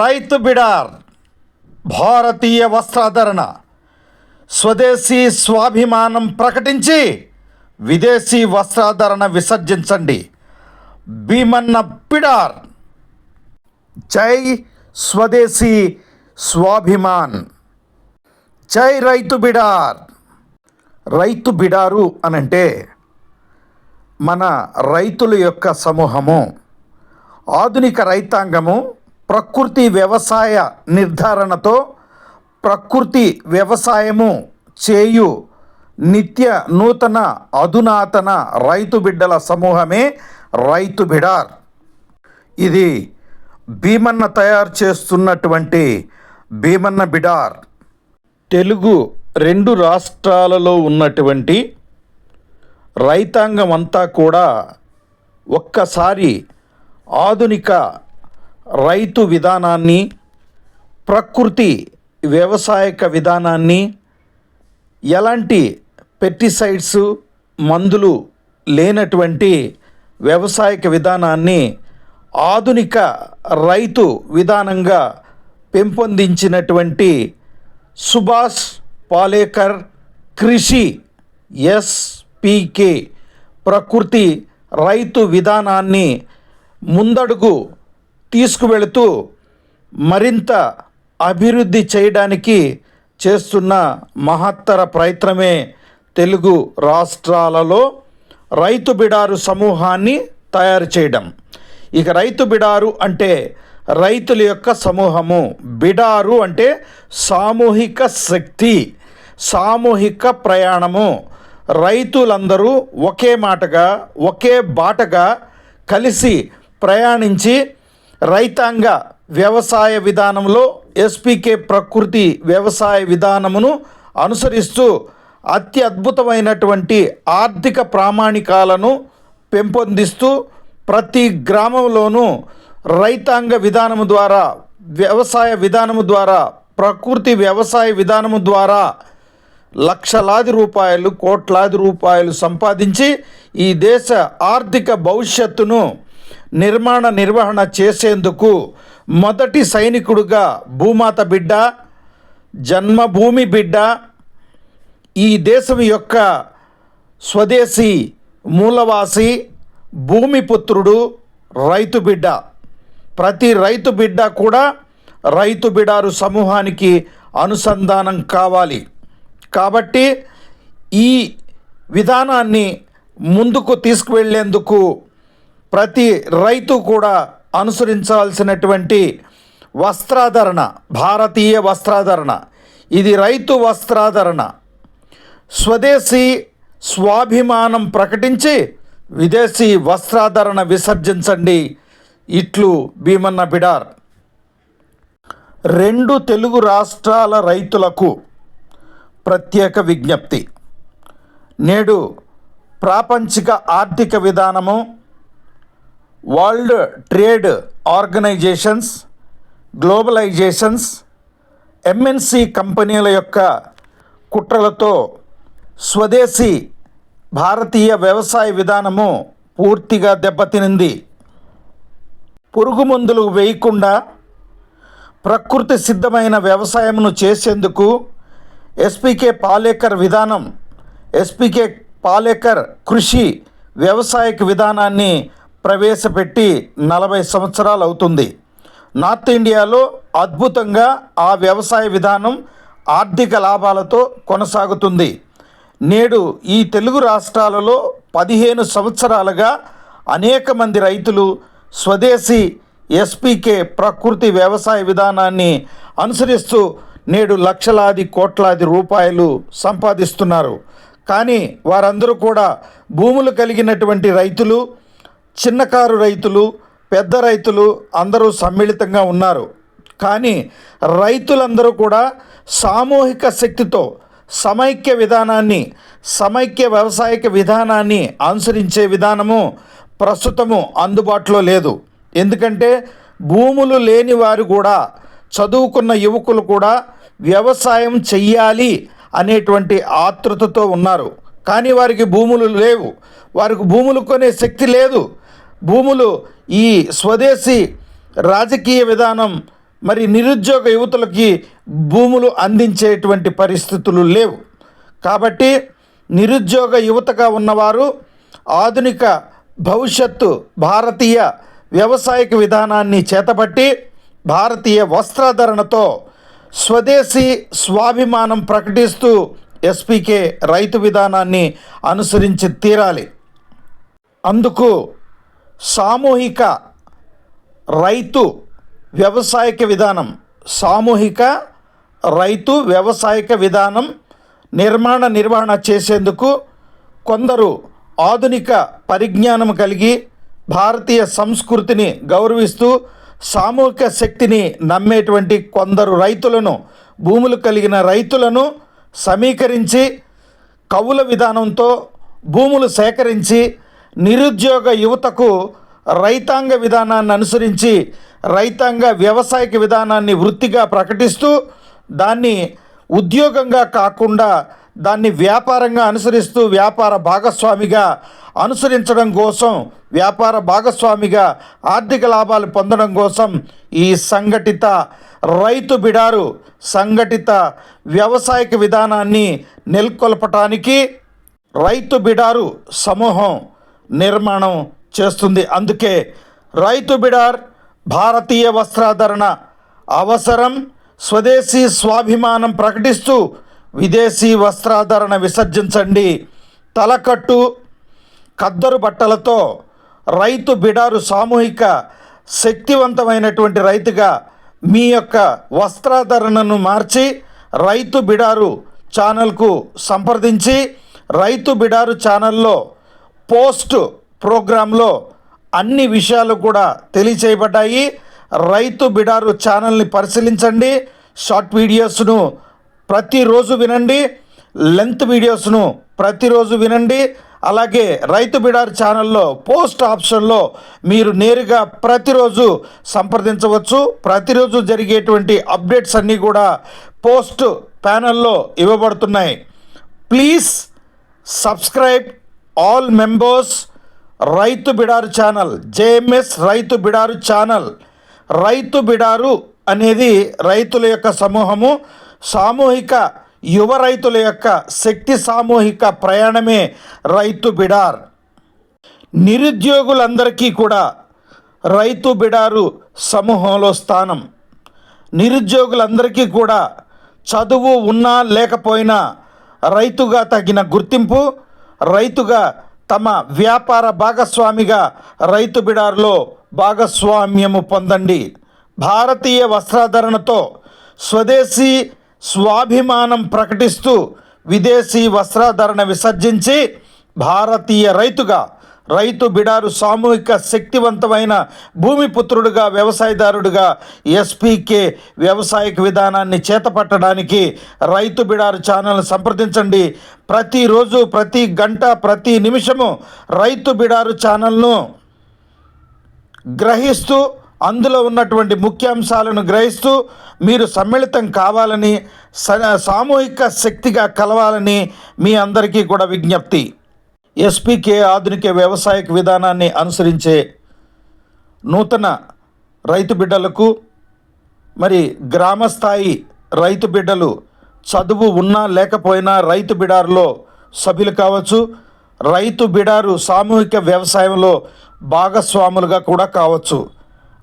రైతు బిడార్ భారతీయ వస్త్రాధరణ స్వదేశీ స్వాభిమానం ప్రకటించి విదేశీ వస్త్రాధరణ విసర్జించండి. భీమన్న బిడార్ జై స్వదేశీ స్వాభిమాన్. జై రైతు బిడార్. రైతు బిడారు అనంటే మన రైతుల యొక్క సమూహము ఆధునిక రైతాంగము ప్రకృతి వ్యవసాయ నిర్ధారణతో ప్రకృతి వ్యవసాయము చేయు నిత్య నూతన అధునాతన రైతు బిడ్డల సమూహమే రైతు బిడార్. ఇది భీమన్న తయారు చేస్తున్నటువంటి భీమన్న బిడార్. తెలుగు రెండు రాష్ట్రాలలో ఉన్నటువంటి రైతాంగం అంతా కూడా ఒక్కసారి ఆధునిక రైతు విధానాన్ని ప్రకృతి వ్యవసాయక విధానాన్ని ఎలాంటి పెస్టిసైడ్స్ మందులు లేనటువంటి వ్యవసాయక విధానాన్ని ఆధునిక రైతు విధానంగా పెంపొందించినటువంటి సుభాష్ పాలేకర్ కృషి ఎస్పికే ప్రకృతి రైతు విధానాన్ని ముందడుగు తీసుకువెళుతూ మరింత అభివృద్ధి చేయడానికి చేస్తున్న మహత్తర ప్రయత్నమే తెలుగు రాష్ట్రాలలో రైతు బిడారు సమూహాన్ని తయారు చేయడం. ఇక రైతు బిడారు అంటే రైతుల యొక్క సమూహము. బిడారు అంటే సామూహిక శక్తి సామూహిక ప్రయాణము. రైతులందరూ ఒకే మాటగా ఒకే బాటగా కలిసి ప్రయాణించి రైతాంగ వ్యవసాయ విధానంలో ఎస్పీకే ప్రకృతి వ్యవసాయ విధానమును అనుసరిస్తూ అత్యద్భుతమైనటువంటి ఆర్థిక ప్రామాణికాలను పెంపొందిస్తూ ప్రతి గ్రామంలోనూ రైతాంగ విధానము ద్వారా వ్యవసాయ విధానము ద్వారా ప్రకృతి వ్యవసాయ విధానము ద్వారా లక్షలాది రూపాయలు కోట్లాది రూపాయలు సంపాదించి ఈ దేశ ఆర్థిక భవిష్యత్తును నిర్మాణ నిర్వహణ చేసేందుకు మొదటి సైనికుడుగా భూమాత బిడ్డ జన్మభూమి బిడ్డ ఈ దేశం యొక్క స్వదేశీ మూలవాసి భూమిపుత్రుడు రైతు బిడ్డ. ప్రతి రైతు బిడ్డ కూడా రైతు బిడారు సమూహానికి అనుసంధానం కావాలి. కాబట్టి ఈ విధానాన్ని ముందుకు తీసుకువెళ్ళేందుకు ప్రతి రైతు కూడా అనుసరించాల్సినటువంటి వస్త్రాధరణ భారతీయ వస్త్రాధరణ. ఇది రైతు వస్త్రాధరణ. స్వదేశీ స్వాభిమానం ప్రకటించి విదేశీ వస్త్రాధరణ విసర్జించండి. ఇట్లు భీమన్న బిడార్. రెండు తెలుగు రాష్ట్రాల రైతులకు ప్రత్యేక విజ్ఞప్తి. నేడు ప్రాపంచిక ఆర్థిక విధానము world trade organisations globalisations MNC కంపెనీల యొక్క కుట్రలతో స్వదేశీ భారతీయ వ్యవసాయ విధానము పూర్తిగా దెబ్బతినింది. పురుగు మందులు వేయకుండా ప్రకృతి సిద్ధమైన వ్యవసాయమును చేసేందుకు ఎస్పీకే పాలేకర్ విధానం ఎస్పీకే పాలేకర్ కృషి వ్యవసాయక విధానాన్ని ప్రవేశపెట్టి నలభై సంవత్సరాలు అవుతుంది నార్త్ ఇండియాలో అద్భుతంగా ఆ వ్యవసాయ విధానం ఆర్థిక లాభాలతో కొనసాగుతుంది. నేడు ఈ తెలుగు రాష్ట్రాలలో పదిహేను సంవత్సరాలుగా అనేక మంది రైతులు స్వదేశీ ఎస్పీకే ప్రకృతి వ్యవసాయ విధానాన్ని అనుసరిస్తూ నేడు లక్షలాది కోట్లాది రూపాయలు సంపాదిస్తున్నారు. కానీ వారందరూ కూడా భూములు కలిగినటువంటి రైతులు చిన్న కారు రైతులు పెద్ద రైతులు అందరూ సమ్మిళితంగా ఉన్నారు. కానీ రైతులందరూ కూడా సామూహిక శక్తితో సమైక్య విధానాన్ని సమైక్య వ్యవసాయక విధానాన్ని అనుసరించే విధానము ప్రస్తుతము అందుబాటులో లేదు. ఎందుకంటే భూములు లేని వారు కూడా చదువుకున్న యువకులు కూడా వ్యవసాయం చెయ్యాలి అనేటువంటి ఆతృతతో ఉన్నారు. కానీ వారికి భూములు లేవు. వారికి భూములు కొనే శక్తి లేదు. భూములు ఈ స్వదేశీ రాజకీయ విధానం మరి నిరుద్యోగ యువతులకి భూములు అందించేటువంటి పరిస్థితులు లేవు. కాబట్టి నిరుద్యోగ యువతగా ఉన్నవారు ఆధునిక భవిష్యత్తు భారతీయ వ్యవసాయక విధానాన్ని చేతబట్టి భారతీయ వస్త్రధరణతో స్వదేశీ స్వాభిమానం ప్రకటిస్తూ ఎస్పీకే రైతు విధానాన్ని అనుసరించి తీరాలి. అందుకు సామూహిక రైతు వ్యవసాయక విధానం. సామూహిక రైతు వ్యవసాయక విధానం నిర్మాణ నిర్వహణ చేసేందుకు కొందరు ఆధునిక పరిజ్ఞానం కలిగి భారతీయ సంస్కృతిని గౌరవిస్తూ సామూహిక శక్తిని నమ్మేటువంటి కొందరు రైతులను భూములు కలిగిన రైతులను సమీకరించి కవుల విధానంతో భూములు సేకరించి నిరుద్యోగ యువతకు రైతాంగ విధానాన్ని అనుసరించి రైతాంగ వ్యవసాయక విధానాన్ని వృత్తిగా ప్రకటిస్తూ దాన్ని ఉద్యోగంగా కాకుండా దాన్ని వ్యాపారంగా అనుసరిస్తూ వ్యాపార భాగస్వామిగా అనుసరించడం కోసం వ్యాపార భాగస్వామిగా ఆర్థిక లాభాలు పొందడం కోసం ఈ సంఘటిత రైతు బిడారు సంఘటిత వ్యవసాయక విధానాన్ని నెలకొల్పటానికి రైతు బిడారు సమూహం నిర్మాణం చేస్తుంది. అందుకే రైతు బిడార్ భారతీయ వస్త్రాధరణ అవసరం. స్వదేశీ స్వాభిమానం ప్రకటిస్తూ విదేశీ వస్త్రాధరణ విసర్జించండి. తలకట్టు కద్దరు బట్టలతో రైతు బిడారు సామూహిక శక్తివంతమైనటువంటి రైతుగా మీ యొక్క వస్త్రాధరణను మార్చి రైతు బిడారు ఛానల్కు సంప్రదించి రైతు బిడారు ఛానల్లో పోస్ట్ ప్రోగ్రాంలో అన్ని విషయాలు కూడా తెలియచేయబడ్డాయి. రైతు బిడారు ఛానల్ని పరిశీలించండి. షార్ట్ వీడియోస్ను ప్రతిరోజు వినండి. లెంత్ వీడియోస్ను ప్రతిరోజు వినండి. అలాగే రైతు బిడార్ ఛానల్లో పోస్ట్ ఆప్షన్లో మీరు నేరుగా ప్రతిరోజు సంప్రదించవచ్చు. ప్రతిరోజు జరిగేటువంటి అప్డేట్స్ అన్నీ కూడా పోస్ట్ ప్యానల్లో ఇవ్వబడుతున్నాయి. Please subscribe all members Raithu Bidaru channel JMS Raithu Bidaru channel. Raithu బిడారు అనేది రైతుల యొక్క సమూహము. సామూహిక యువ రైతుల యొక్క శక్తి సామూహిక ప్రయాణమే రైతు బిడార్. నిరుద్యోగులందరికీ కూడా రైతు బిడారు సమూహంలో స్థానం. నిరుద్యోగులందరికీ కూడా చదువు ఉన్నా లేకపోయినా రైతుగా తగిన గుర్తింపు రైతుగా తమ వ్యాపార భాగస్వామిగా రైతు బిడార్లో భాగస్వామ్యము పొందండి. భారతీయ వస్త్రాధరణతో స్వదేశీ స్వాభిమానం ప్రకటిస్తూ విదేశీ వస్త్రాధరణ విసర్జించి భారతీయ రైతుగా రైతు బిడారు సామూహిక శక్తివంతమైన భూమిపుత్రుడుగా వ్యవసాయదారుడుగా ఎస్పీకే వ్యవసాయక విధానాన్ని చేతపట్టడానికి రైతు బిడారు ఛానల్ని సంప్రదించండి. ప్రతిరోజు ప్రతి గంట ప్రతి నిమిషము రైతు బిడారు ఛానల్ను గ్రహిస్తూ అందులో ఉన్నటువంటి ముఖ్యాంశాలను గ్రహిస్తూ మీరు సమ్మిళితం కావాలని స- సామూహిక శక్తిగా కలవాలని మీ అందరికీ కూడా విజ్ఞప్తి. ఎస్పీకే ఆధునిక వ్యవసాయక విధానాన్ని అనుసరించే నూతన రైతు బిడ్డలకు మరి గ్రామస్థాయి రైతు బిడ్డలు చదువు ఉన్నా లేకపోయినా రైతు బిడారులో సభ్యులు కావచ్చు రైతు బిడారు సామూహిక వ్యవసాయంలో భాగస్వాములుగా కూడా కావచ్చు.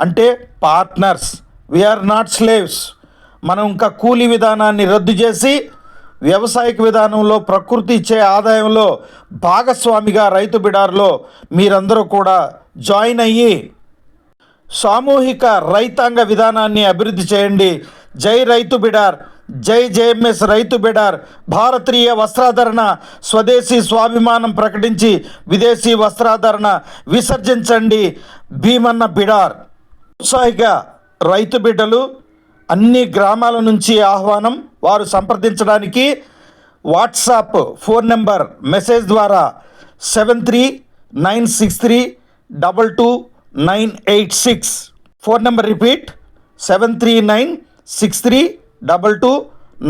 అంటే పార్ట్నర్స్. వీఆర్ నాట్ స్లేవ్స్ మనం ఇంకా కూలీ విధానాన్ని రద్దు చేసి వ్యవసాయక విధానంలో ప్రకృతి ఇచ్చే ఆదాయంలో భాగస్వామిగా రైతు బిడార్లో మీరందరూ కూడా జాయిన్ అయ్యి సామూహిక రైతాంగ విధానాన్ని అభివృద్ధి చేయండి. జై రైతు బిడార్ జై జేఎంఎస్ రైతు బిడార్. భారతీయ వస్త్రాధరణ స్వదేశీ స్వాభిమానం ప్రకటించి విదేశీ వస్త్రాధరణ విసర్జించండి. భీమన్న బిడార్ ఉత్సాహిక రైతు బిడ్డలు అన్ని గ్రామాల నుంచి ఆహ్వానం వారు సంప్రదించడానికి వాట్సాప్ ఫోన్ నెంబర్ మెసేజ్ ద్వారా seven three nine six three double two nine eight six phone number repeat seven three nine six three double two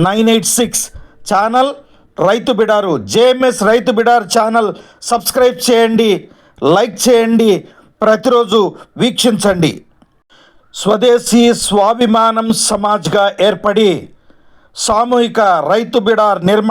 nine eight six channel Raithu Bidaru JMS Raithu Bidar channel subscribe చేయండి like చేయండి ప్రతిరోజు వీక్షించండి. స్వదేశీ స్వాభిమానం సమాజ్గా ఏర్పడి సామూహిక రైతు బిడార్ నిర్మాణ